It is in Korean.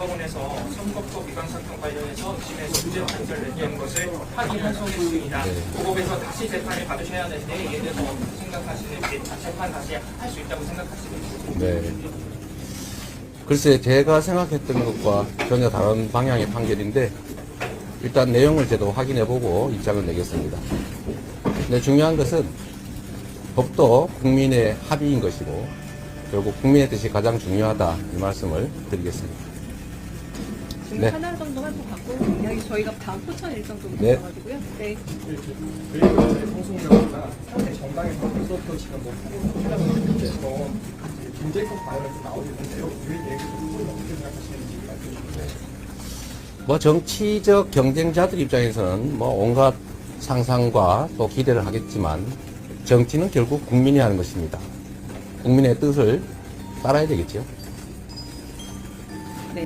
대법원에서 선거법 위반 사건 관련해서 심에서 무죄 판결을 냈던 것을 확인한 소리 중이다. 네. 고법에서 다시 재판을 받으셔야 하는데 이에 대해서 어떻게 생각하시는지 재판 다시 할 수 있다고 생각하시는지 네. 글쎄, 제가 생각했던 것과 전혀 다른 방향의 판결인데, 일단 내용을 제도 확인해보고 입장을 내겠습니다. 근데 중요한 것은 법도 국민의 합의인 것이고, 결국 국민의 뜻이 가장 중요하다, 이 말씀을 드리겠습니다. 네. 하나 정도만 더 갖고 이야기 저희가 다음 포천 일정 좀 네. 있어가지고요. 네. 그리고 이제 송송이라거나 상대 정당에서 벌써부터 지금 뭐 후보처럼 경제적 발언이 좀 나오고 있는데요. 이 얘기 좀 어떻게 생각하시는지 말씀 주세요. 뭐 정치적 경쟁자들 입장에서는 뭐 온갖 상상과 또 기대를 하겠지만 정치는 결국 국민이 하는 것입니다. 국민의 뜻을 따라야 되겠죠.